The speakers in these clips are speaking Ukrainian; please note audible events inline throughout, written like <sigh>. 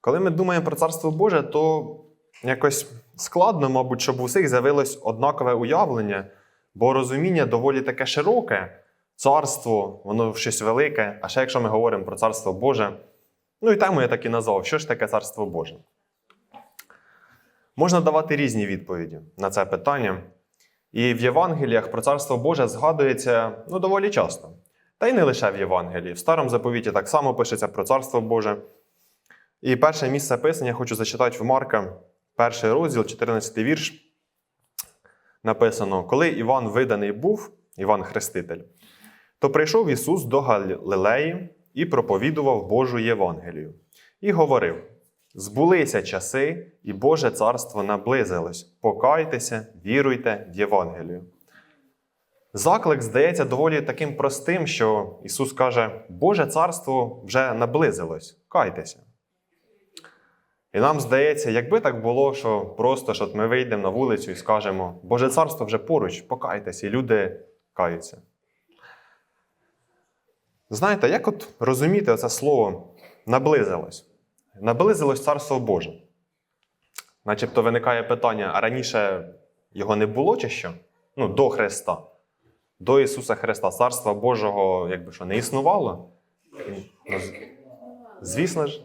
Коли ми думаємо про Царство Боже, то якось складно, мабуть, щоб у всіх з'явилось однакове уявлення, бо розуміння доволі таке широке. Царство, воно щось велике. А ще якщо ми говоримо про Царство Боже, ну і тему я так і назвав, що ж таке Царство Боже? Можна давати різні відповіді на це питання. І в Євангеліях про Царство Боже згадується ну, доволі часто. Та й не лише в Євангелії. В Старому заповіті так само пишеться про Царство Боже. І перше місце писання я хочу зачитати в Марка, перший розділ, 14 вірш. Написано: Коли Іван виданий був, Іван Хреститель, то прийшов Ісус до Галилеї і проповідував Божу Євангелію. І говорив: Збулися часи, і Боже царство наблизилось. Покайтеся, віруйте в Євангелію. Заклик здається доволі таким простим, що Ісус каже: Боже царство вже наблизилось, кайтеся. І нам здається, якби так було, що просто що ми вийдемо на вулицю і скажемо, Боже царство вже поруч, покайтеся, і люди каються. Знаєте, як от розуміти це слово наблизилось? Наблизилось царство Боже. Начебто виникає питання: а раніше його не було чи що? Ну, до Христа. До Ісуса Христа Царства Божого якби що не існувало? Ну, Звісно ж,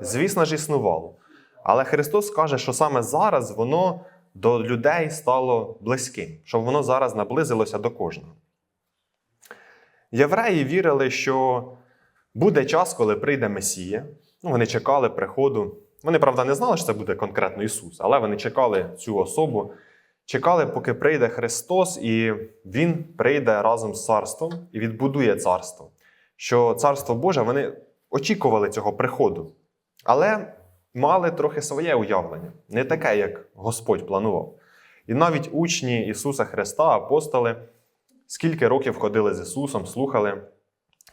звісно ж, існувало. Але Христос каже, що саме зараз воно до людей стало близьким, що воно зараз наблизилося до кожного. Євреї вірили, що буде час, коли прийде Месія. Ну, вони чекали приходу. Вони, правда, не знали, що це буде конкретно Ісус, але вони чекали цю особу, чекали, поки прийде Христос, і Він прийде разом з царством і відбудує царство. Що царство Боже, вони очікували цього приходу, але мали трохи своє уявлення, не таке, як Господь планував. І навіть учні Ісуса Христа, апостоли, скільки років ходили з Ісусом, слухали,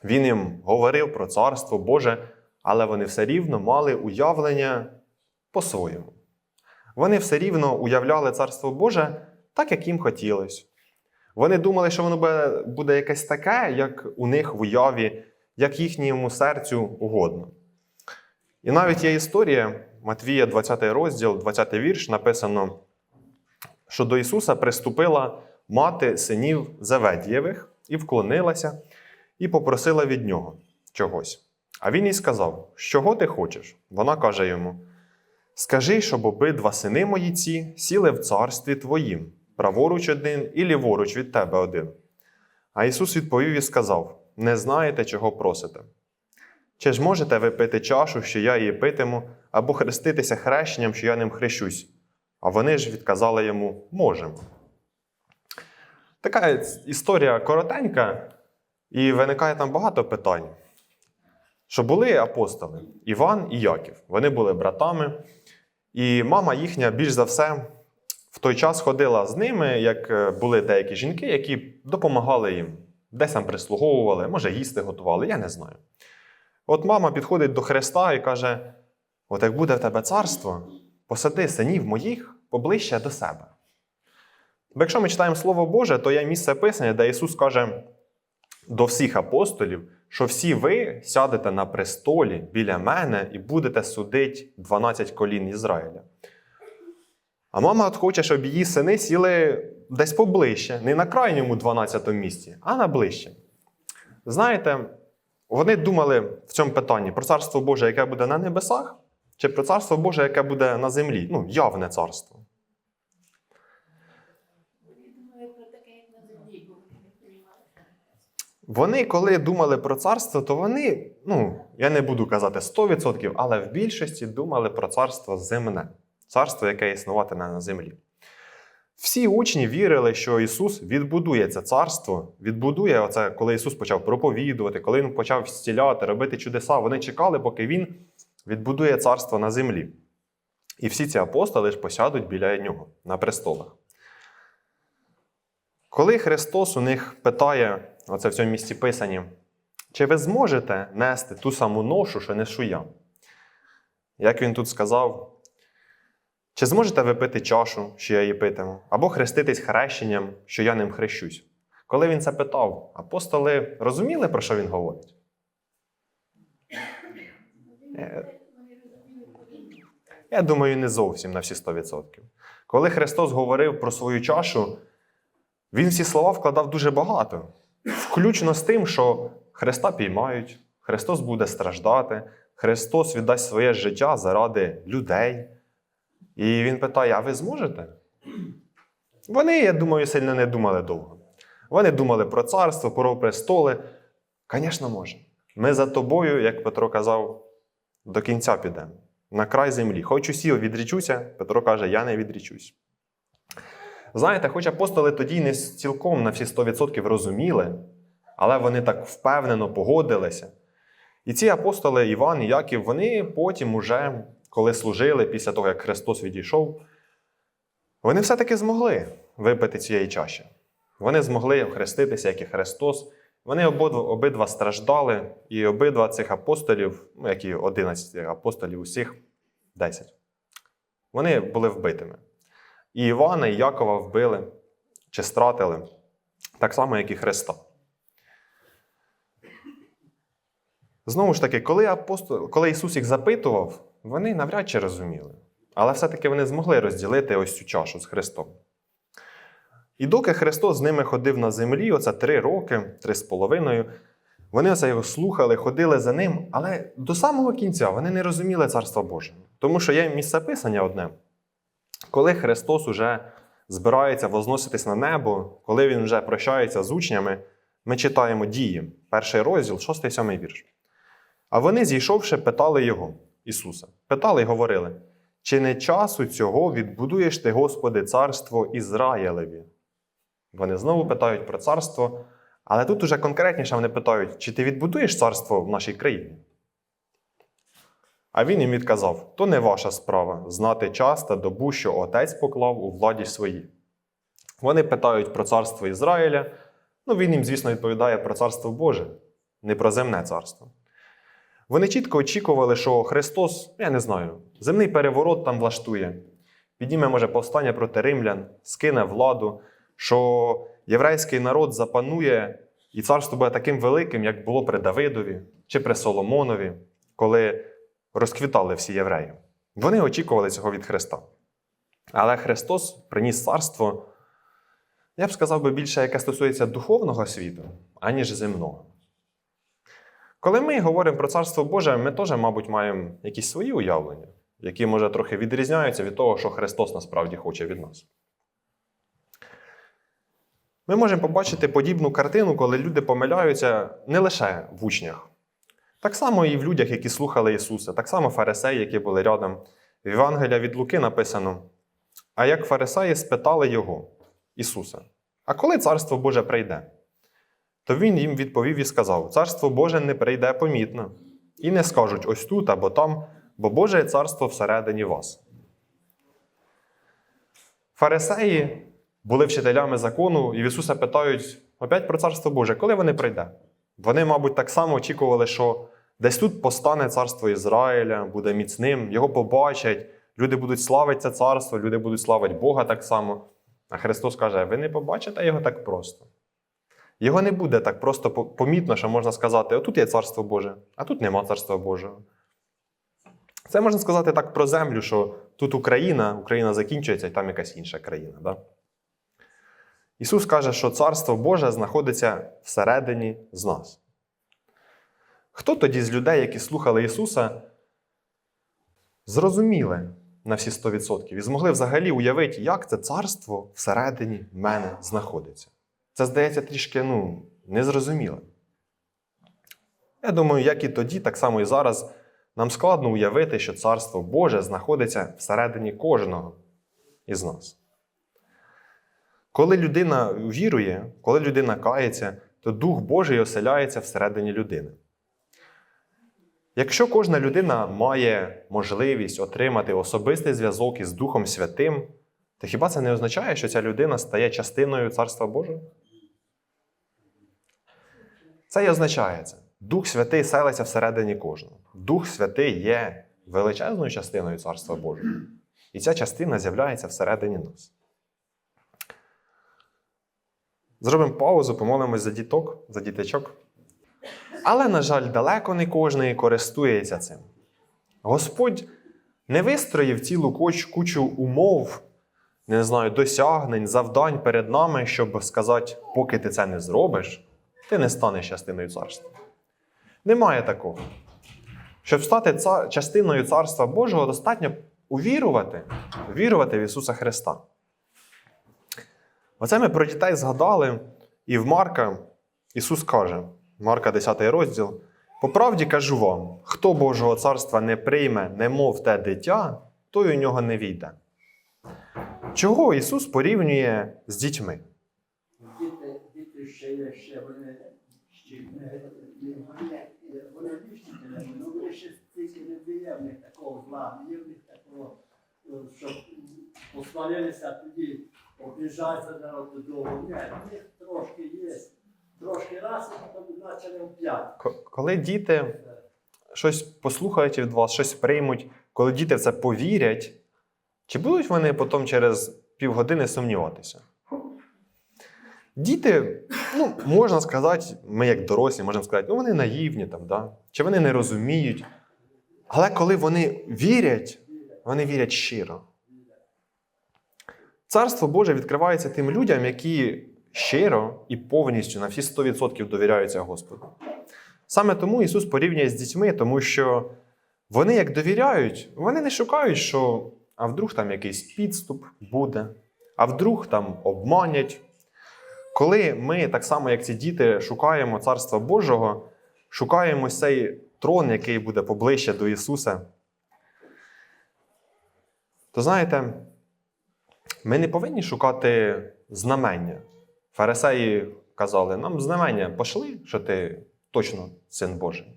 Він їм говорив про царство Боже, але вони все рівно мали уявлення по-своєму. Вони все рівно уявляли царство Боже так, як їм хотілося. Вони думали, що воно буде якесь таке, як у них в уяві, як їхньому серцю угодно. І навіть є історія Матвія, 20 розділ, 20 вірш, написано, що до Ісуса приступила мати синів Заведієвих і вклонилася, і попросила від нього чогось. А він їй сказав: Чого ти хочеш? Вона каже йому: Скажи, щоб обидва сини мої ці сіли в царстві твоїм, праворуч один і ліворуч від тебе один. А Ісус відповів і сказав: Не знаєте, чого просите. Чи ж можете ви пити чашу, що я її питиму, або хреститися хрещенням, що я ним хрещусь? А вони ж відказали йому можемо. Така історія коротенька, і виникає там багато питань. Що були апостоли Іван і Яків. Вони були братами, і мама їхня більш за все в той час ходила з ними, як е, були деякі жінки, які допомагали їм, десь там прислуговували, може, їсти готували, я не знаю. От мама підходить до Христа і каже: От як буде в тебе царство, посади синів моїх поближче до себе. Бо якщо ми читаємо Слово Боже, то є місце писання, де Ісус каже до всіх апостолів, що всі ви сядете на престолі біля мене і будете судити 12 колін Ізраїля. А мама хоче, щоб її сини сіли десь поближче, не на крайньому 12 місці, а на ближче. Знаєте, вони думали в цьому питанні про царство Боже, яке буде на небесах, чи про царство Боже, яке буде на землі. Ну, явне царство. Вони, коли думали про царство, то вони, ну, я не буду казати 100%, але в більшості думали про царство земне, царство, яке існуватиме на землі. Всі учні вірили, що Ісус відбудує це царство, відбудує оце, коли Ісус почав проповідувати, коли Він почав зціляти, робити чудеса. Вони чекали, поки Він відбудує царство на землі. І всі ці апостоли ж посядуть біля нього на престолах. Коли Христос у них питає, оце в цьому місці писані, чи ви зможете нести ту саму ношу, що нешу я? Як він тут сказав, чи зможете ви пити чашу, що я її питиму, або хреститись хрещенням, що я ним хрещусь? Коли він це питав, апостоли розуміли, про що він говорить? Е, Я думаю, не зовсім на всі 100%. Коли Христос говорив про свою чашу, Він всі слова вкладав дуже багато, включно з тим, що Христа піймають, Христос буде страждати, Христос віддасть своє життя заради людей. І Він питає: а ви зможете? Вони, я думаю, сильно не думали довго. Вони думали про царство, про престоли. Звісно, може. Ми за тобою, як Петро казав, до кінця підемо. На край землі. Хоч усі відрічуся, Петро каже, я не відрічусь. Знаєте, хоч апостоли тоді не цілком на всі 100% розуміли, але вони так впевнено погодилися. І ці апостоли Іван і Яків, вони потім, уже, коли служили, після того, як Христос відійшов, вони все-таки змогли випити цієї чаші. Вони змогли хреститися, як і Христос. Вони обидва, обидва страждали, і обидва цих апостолів, ну, як і 11 апостолів, усіх 10, вони були вбитими. І Івана, і Якова вбили чи стратили, так само, як і Христа. Знову ж таки, коли, апостол, коли Ісус їх запитував, вони навряд чи розуміли. Але все-таки вони змогли розділити ось цю чашу з Христом. І доки Христос з ними ходив на землі, оце три роки, три з половиною, вони оце його слухали, ходили за ним, але до самого кінця вони не розуміли Царства Боже. Тому що є місце писання одне. Коли Христос уже збирається возноситись на небо, коли Він вже прощається з учнями, ми читаємо дії, перший розділ, 6-7 вірш. А вони, зійшовши, питали його, Ісуса, питали й говорили: чи не часу цього відбудуєш ти, Господи, царство Ізраїлеві? Вони знову питають про царство, але тут уже конкретніше вони питають, чи ти відбудуєш царство в нашій країні? А він їм відказав: то не ваша справа знати час та добу, що отець поклав у владі своїй. Вони питають про царство Ізраїля. Ну, він їм, звісно, відповідає про царство Боже, не про земне царство. Вони чітко очікували, що Христос, я не знаю, земний переворот там влаштує, підніме, може, повстання проти римлян, скине владу, що єврейський народ запанує, і царство буде таким великим, як було при Давидові чи при Соломонові, коли розквітали всі євреї. Вони очікували цього від Христа. Але Христос приніс царство, я б сказав би більше, яке стосується духовного світу, аніж земного. Коли ми говоримо про Царство Боже, ми теж, мабуть, маємо якісь свої уявлення, які, може, трохи відрізняються від того, що Христос насправді хоче від нас. Ми можемо побачити подібну картину, коли люди помиляються не лише в учнях, так само і в людях, які слухали Ісуса, так само фарисеї, які були рядом. В Євангелія від Луки написано: А як фарисеї спитали Його, Ісуса, а коли Царство Боже прийде? То Він їм відповів і сказав: Царство Боже не прийде помітно, і не скажуть ось тут або там, бо Боже царство всередині вас. Фарисеї були вчителями закону, і в Ісуса питають опять про Царство Боже, коли вони прийде? Вони, мабуть, так само очікували, що десь тут постане царство Ізраїля, буде міцним, його побачать, люди будуть славити це царство, люди будуть славити Бога так само. А Христос каже: ви не побачите його так просто. Його не буде так просто помітно, що можна сказати: отут є царство Боже, а тут нема царства Божого. Це можна сказати так про землю, що тут Україна, Україна закінчується, і там якась інша країна. Да? Ісус каже, що Царство Боже знаходиться всередині з нас. Хто тоді з людей, які слухали Ісуса, зрозуміли на всі 100% і змогли взагалі уявити, як це царство всередині мене знаходиться? Це здається трішки ну, незрозумілим. Я думаю, як і тоді, так само і зараз, нам складно уявити, що Царство Боже знаходиться всередині кожного із нас. Коли людина вірує, коли людина кається, то Дух Божий оселяється всередині людини. Якщо кожна людина має можливість отримати особистий зв'язок із Духом Святим, то хіба це не означає, що ця людина стає частиною Царства Божого? Це і означає це. Дух Святий селиться всередині кожного. Дух Святий є величезною частиною Царства Божого. І ця частина з'являється всередині нас. Зробимо паузу, помолимось за діток, за діточок. Але, на жаль, далеко не кожен користується цим. Господь не вистроїв цілу кучу умов, не знаю, досягнень, завдань перед нами, щоб сказати, поки ти це не зробиш, ти не станеш частиною царства. Немає такого. Щоб стати ца- частиною Царства Божого, достатньо увірувати, вірувати в Ісуса Христа. Оце ми про дітей згадали, і в Марка Ісус каже, Марка 10 розділ: по правді кажу вам: хто Божого царства не прийме, немов те дитя, той у нього не війде. Чого Ісус порівнює з дітьми? Діти, діти ще є, ще вони ще не, не горять, вони віщені, ну вони ще тільки не дає в них такого зла, не є в них такого, щоб посварилися, тоді обіжаються народ додому. Ні, в них трошки є, трошки раз, і потім почали оп'ять. Коли діти щось послухають від вас, щось приймуть, коли діти в це повірять, чи будуть вони потім через півгодини сумніватися? Діти, ну, можна сказати, ми як дорослі, можемо сказати, ну вони наївні там, да? чи вони не розуміють. Але коли вони вірять, вони вірять щиро. Царство Боже відкривається тим людям, які щиро і повністю на всі 100% довіряються Господу. Саме тому Ісус порівнює з дітьми, тому що вони як довіряють, вони не шукають, що а вдруг там якийсь підступ буде, а вдруг там обманять. Коли ми, так само як ці діти, шукаємо Царства Божого, шукаємо цей трон, який буде поближче до Ісуса, то знаєте, ми не повинні шукати знамення. Фарисеї казали, нам знамення пошли, що ти точно син Божий.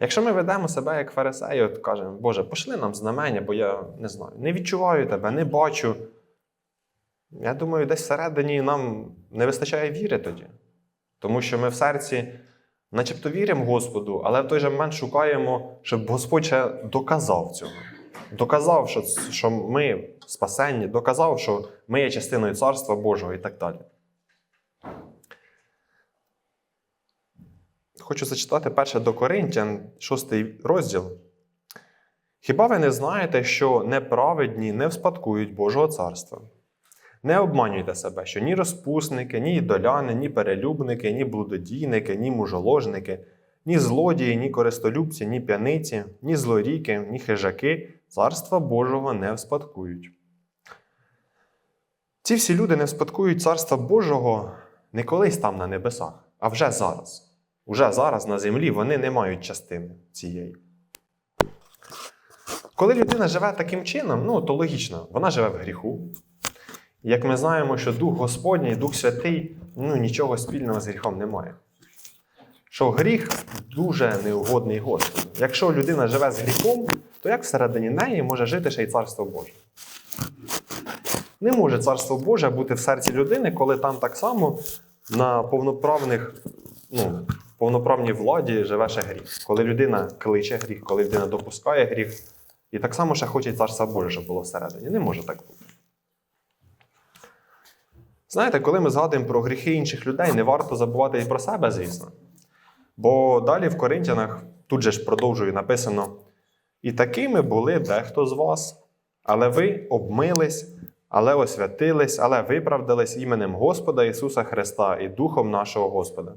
Якщо ми ведемо себе як фарисеї, от кажемо, Боже, пошли нам знамення, бо я не знаю, не відчуваю тебе, не бачу. Я думаю, десь всередині нам не вистачає віри тоді. Тому що ми в серці начебто віримо Господу, але в той же момент шукаємо, щоб Господь ще доказав цього. Доказав, що, що ми спасенні, доказав, що ми є частиною Царства Божого і так далі. Хочу зачитати перше до Коринтян, шостий розділ. Хіба ви не знаєте, що неправедні не вспадкують Божого царства? Не обманюйте себе, що ні розпусники, ні ідоляни, ні перелюбники, ні блудодійники, ні мужоложники, ні злодії, ні користолюбці, ні п'яниці, ні злоріки, ні хижаки царства Божого не вспадкують. Ці всі люди не вспадкують царства Божого не колись там на небесах, а вже зараз. Уже зараз на землі вони не мають частини цієї. Коли людина живе таким чином, ну то логічно, вона живе в гріху. Як ми знаємо, що Дух Господній, Дух Святий, ну нічого спільного з гріхом немає. Що гріх дуже неугодний Господу. Якщо людина живе з гріхом, то як всередині неї може жити ще й царство Боже? Не може царство Боже бути в серці людини, коли там так само на повноправних, ну, повноправній владі живе ще гріх. Коли людина кличе гріх, коли людина допускає гріх, і так само ще хоче царства Боже, щоб було всередині. Не може так бути. Знаєте, коли ми згадуємо про гріхи інших людей, не варто забувати і про себе, звісно. Бо далі в Коринтянах, тут же ж продовжую написано: і такими були дехто з вас, але ви обмились, але освятились, але виправдались іменем Господа Ісуса Христа і Духом нашого Господа.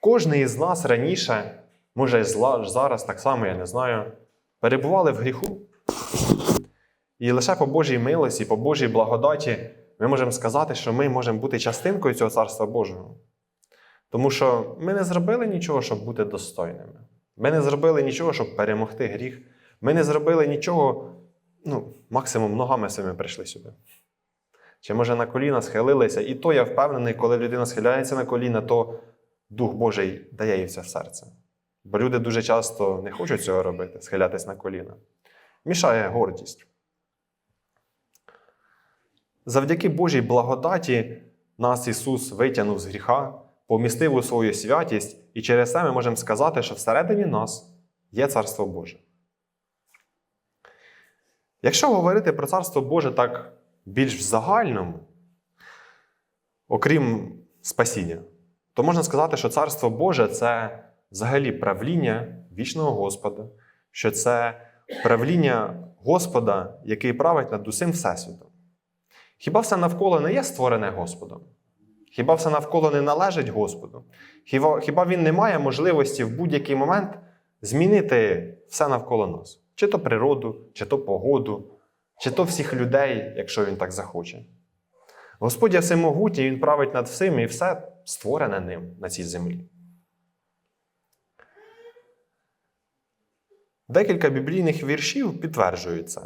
Кожний із нас раніше, може, зараз так само, я не знаю, перебували в гріху. І лише по Божій милості, по Божій благодаті ми можемо сказати, що ми можемо бути частинкою цього Царства Божого. Тому що ми не зробили нічого, щоб бути достойними. Ми не зробили нічого, щоб перемогти гріх. Ми не зробили нічого, ну, максимум ногами своїми прийшли сюди. Чи може на коліна схилилися? І то я впевнений, коли людина схиляється на коліна, то Дух Божий дає їй це в серце. Бо люди дуже часто не хочуть цього робити, схилятись на коліна. Мішає гордість. Завдяки Божій благодаті нас Ісус витягнув з гріха, помістив у свою святість, і через це ми можемо сказати, що всередині нас є Царство Боже. Якщо говорити про Царство Боже так більш в загальному, окрім спасіння, то можна сказати, що Царство Боже це взагалі правління вічного Господа, що це правління Господа, який править над усім Всесвітом. Хіба все навколо не є створене Господом? Хіба все навколо не належить Господу? Хіба, хіба Він не має можливості в будь-який момент змінити все навколо нас? Чи то природу, чи то погоду, чи то всіх людей, якщо він так захоче. Господь є всемогутній, Він править над всім і все створене ним на цій землі. Декілька біблійних віршів підтверджують.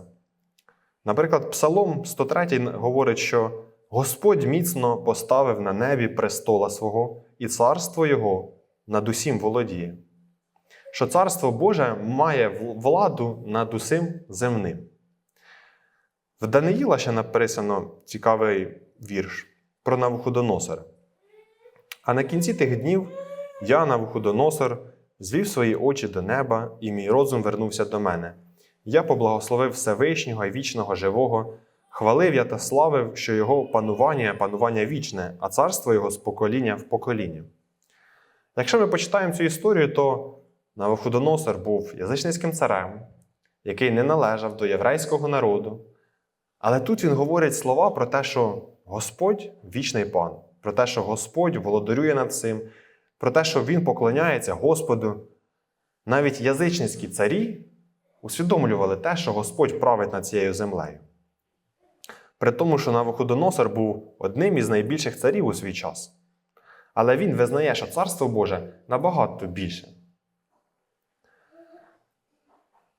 Наприклад, Псалом 103 говорить, що Господь міцно поставив на небі престола свого, і царство Його над усім володіє. Що царство Боже має владу над усім земним. В Даниїла ще написано цікавий вірш про Навуходоносора. А на кінці тих днів я, Навуходоносор, звів свої очі до неба, і мій розум вернувся до мене. Я поблагословив Всевишнього і вічного живого, хвалив я та славив, що його панування панування вічне, а царство його з покоління в покоління. Якщо ми почитаємо цю історію, то Навуходоносор був язичницьким царем, який не належав до єврейського народу. Але тут він говорить слова про те, що Господь вічний пан, про те, що Господь володарює над цим, про те, що Він поклоняється Господу. Навіть язичницькі царі усвідомлювали те, що Господь править над цією землею. При тому, що Навуходоносор був одним із найбільших царів у свій час. Але він визнає, що Царство Боже набагато більше.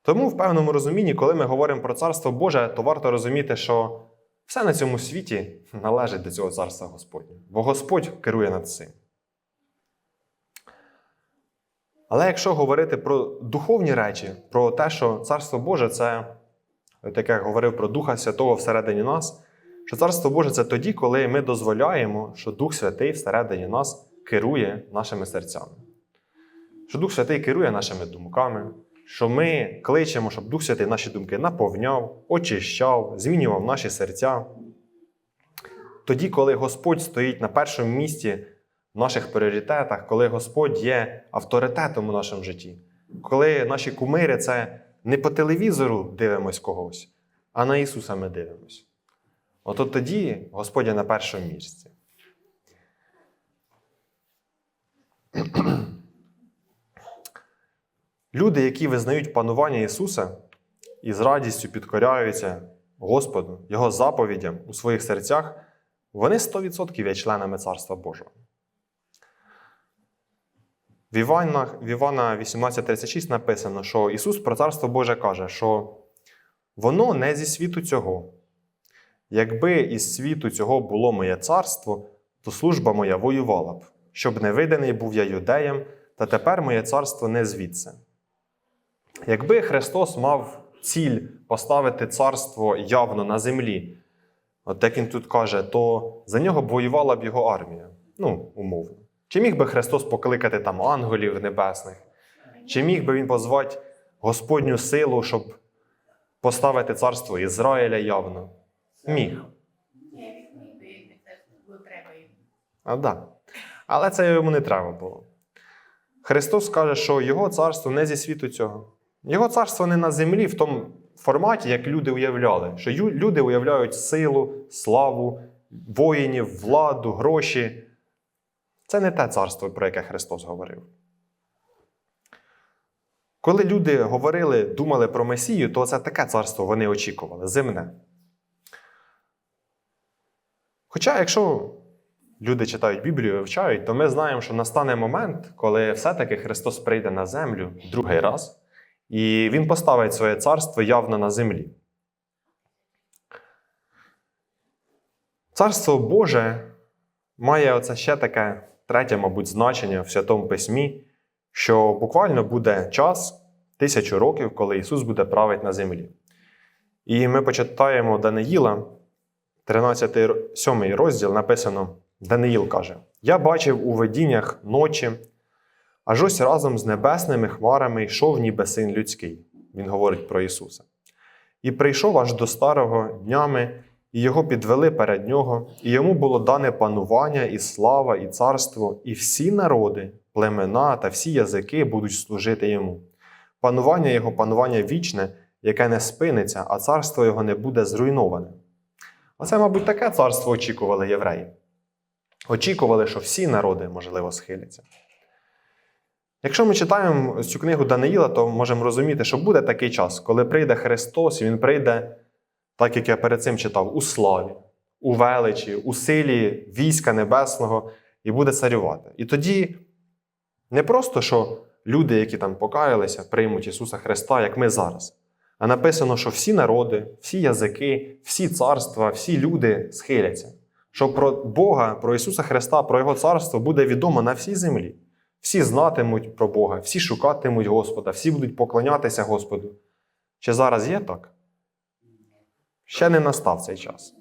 Тому, в певному розумінні, коли ми говоримо про Царство Боже, то варто розуміти, що все на цьому світі належить до цього царства Господнього, бо Господь керує над цим. Але якщо говорити про духовні речі, про те, що Царство Боже це, от як говорив про Духа Святого всередині нас, що Царство Боже це тоді, коли ми дозволяємо, що Дух Святий всередині нас керує нашими серцями. Що Дух Святий керує нашими думками, що ми кличемо, щоб Дух Святий наші думки наповняв, очищав, змінював наші серця. Тоді, коли Господь стоїть на першому місці в наших пріоритетах, коли Господь є авторитетом у нашому житті, коли наші кумири це не по телевізору дивимось когось, а на Ісуса ми дивимось. Ото тоді Господь є на першому місці. <clears throat> Люди, які визнають панування Ісуса і з радістю підкоряються Господу, Його заповідям у своїх серцях, вони 100% є членами Царства Божого. В Івана, в Івана 18:36 написано, що Ісус про Царство Боже каже, що воно не зі світу цього. Якби із світу цього було моє царство, то служба моя воювала б, щоб не виданий був я юдеям, та тепер моє царство не звідси. Якби Христос мав ціль поставити царство явно на землі, от як він тут каже, то за нього б воювала б його армія. Ну, умовно. Чи міг би Христос покликати там ангелів небесних? Чи міг би він позвати Господню силу, щоб поставити царство Ізраїля явно? Міг. А, да. Але це йому не треба було. Христос каже, що Його царство не зі світу цього. Його царство не на землі в тому форматі, як люди уявляли. Що люди уявляють силу, славу, воїнів, владу, гроші. Це не те царство, про яке Христос говорив. Коли люди говорили, думали про Месію, то це таке царство вони очікували земне. Хоча, якщо люди читають Біблію, вивчають, то ми знаємо, що настане момент, коли все-таки Христос прийде на землю другий раз, і Він поставить своє царство явно на землі. Царство Боже має оце ще таке третє, мабуть, значення в Святому Письмі, що буквально буде час, тисячу років, коли Ісус буде правити на землі. І ми почитаємо Даниїла, 13, 7 розділ написано: Даниїл каже: Я бачив у видіннях ночі, аж ось разом з небесними хмарами йшов ніби син людський. Він говорить про Ісуса. І прийшов аж до старого днями, і його підвели перед нього, і йому було дане панування, і слава, і царство, і всі народи, племена та всі язики будуть служити йому. Панування його, панування вічне, яке не спиниться, а царство його не буде зруйноване. Оце, мабуть, таке царство очікували євреї. Очікували, що всі народи, можливо, схиляться. Якщо ми читаємо цю книгу Даниїла, то можемо розуміти, що буде такий час, коли прийде Христос, і Він прийде, так як я перед цим читав, у славі, у величі, у силі війська небесного і буде царювати. І тоді не просто, що люди, які там покаялися, приймуть Ісуса Христа, як ми зараз. А написано, що всі народи, всі язики, всі царства, всі люди схиляться. Що про Бога, про Ісуса Христа, про Його царство буде відомо на всій землі. Всі знатимуть про Бога, всі шукатимуть Господа, всі будуть поклонятися Господу. Чи зараз є так? Ще не настав цей час.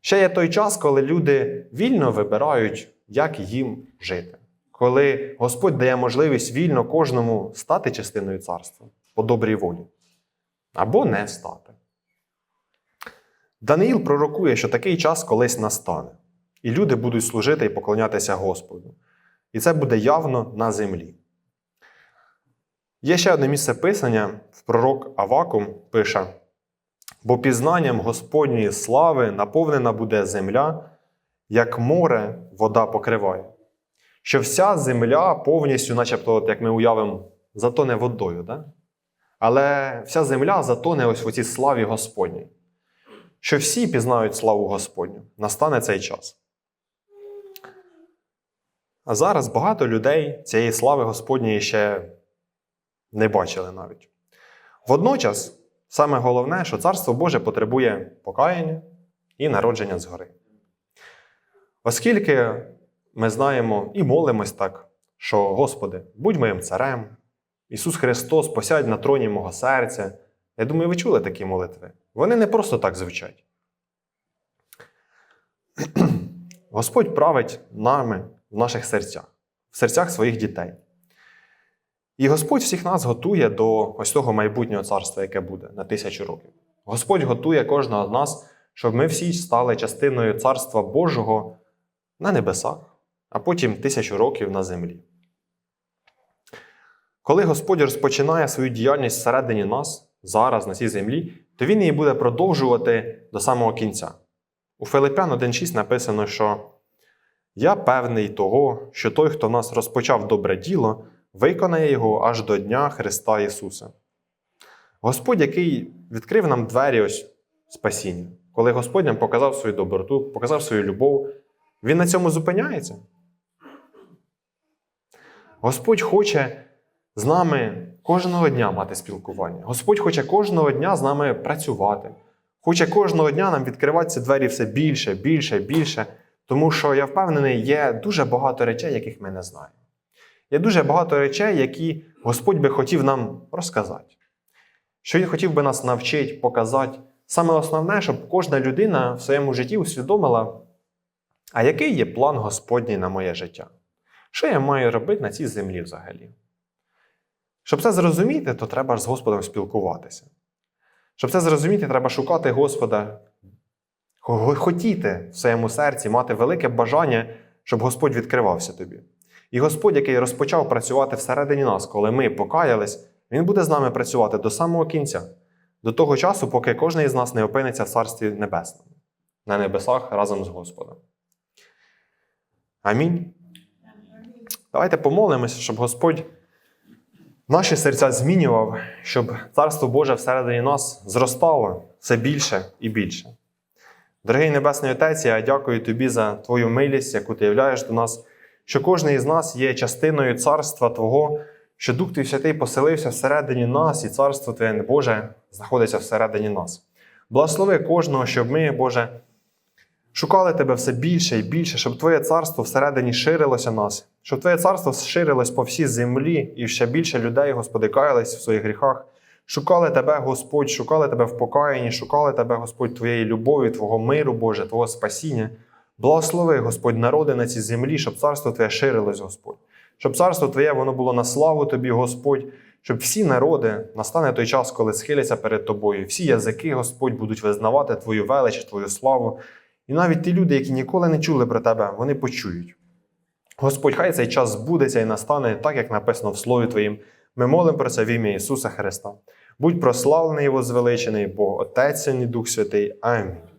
Ще є той час, коли люди вільно вибирають, як їм жити. Коли Господь дає можливість вільно кожному стати частиною царства по добрій волі, або не стати. Даниїл пророкує, що такий час колись настане, і люди будуть служити і поклонятися Господу. І це буде явно на землі. Є ще одне місце писання, в пророк Авакум пише: бо пізнанням Господньої слави наповнена буде земля, як море вода покриває. Що вся земля повністю, начебто, от як ми уявимо, затоне водою. Да? Але вся земля затоне ось в цій славі Господній. Що всі пізнають славу Господню. Настане цей час. А зараз багато людей цієї слави Господньої ще не бачили навіть. Водночас, саме головне, що Царство Боже потребує покаяння і народження згори. Оскільки ми знаємо і молимось так, що Господи, будь моїм царем, Ісус Христос, посядь на троні мого серця. Я думаю, ви чули такі молитви. Вони не просто так звучать. <clears throat> Господь править нами в наших серцях, в серцях своїх дітей. І Господь всіх нас готує до ось того майбутнього царства, яке буде на тисячу років. Господь готує кожного з нас, щоб ми всі стали частиною царства Божого на небесах, а потім тисячу років на землі. Коли Господь розпочинає свою діяльність всередині нас, зараз, на цій землі, то Він її буде продовжувати до самого кінця. У Филипян 1.6 написано, що я певний того, що той, хто нас розпочав добре діло, виконає його аж до Дня Христа Ісуса. Господь, який відкрив нам двері ось спасіння, коли Господь нам показав свою доброту, показав свою любов, Він на цьому зупиняється. Господь хоче з нами кожного дня мати спілкування. Господь хоче кожного дня з нами працювати. Хоче кожного дня нам відкривати ці двері все більше, більше, більше. Тому що я впевнений, є дуже багато речей, яких ми не знаємо. Є дуже багато речей, які Господь би хотів нам розказати. Що Він хотів би нас навчити, показати. Саме основне, щоб кожна людина в своєму житті усвідомила, а який є план Господній на моє життя? Що я маю робити на цій землі взагалі? Щоб це зрозуміти, то треба з Господом спілкуватися. Щоб це зрозуміти, треба шукати Господа, хотіти в своєму серці, мати велике бажання, щоб Господь відкривався тобі. І Господь, який розпочав працювати всередині нас, коли ми покаялись, Він буде з нами працювати до самого кінця, до того часу, поки кожен із нас не опиниться в Царстві Небесному, на небесах разом з Господом. Амінь. Давайте помолимося, щоб Господь наші серця змінював, щоб Царство Боже всередині нас зростало все більше і більше. Дорогий Небесний Отець, я дякую тобі за твою милість, яку ти являєш до нас, що кожен із нас є частиною царства Твого, що Дух Твій Святий поселився всередині нас, і царство Твоє Боже знаходиться всередині нас. Благослови кожного, щоб ми, Боже, шукали Тебе все більше і більше, щоб Твоє царство всередині ширилося нас, щоб Твоє царство ширилось по всій землі, і ще більше людей, Господи, каялись в своїх гріхах. Шукали Тебе, Господь, шукали Тебе в покаянні, шукали Тебе, Господь, Твоєї любові, Твого миру, Боже, Твого спасіння. Благослови, Господь, народи на цій землі, щоб царство Твоє ширилось, Господь. Щоб царство Твоє воно було на славу Тобі, Господь, щоб всі народи настане той час, коли схиляться перед Тобою. Всі язики, Господь, будуть визнавати Твою велич, Твою славу. І навіть ті люди, які ніколи не чули про Тебе, вони почують. Господь, хай цей час збудеться і настане так, як написано в Слові Твоїм. Ми молимо про це в ім'я Ісуса Христа. Будь прославлений і возвеличений Бог, Отець і Дух Святий. Амінь.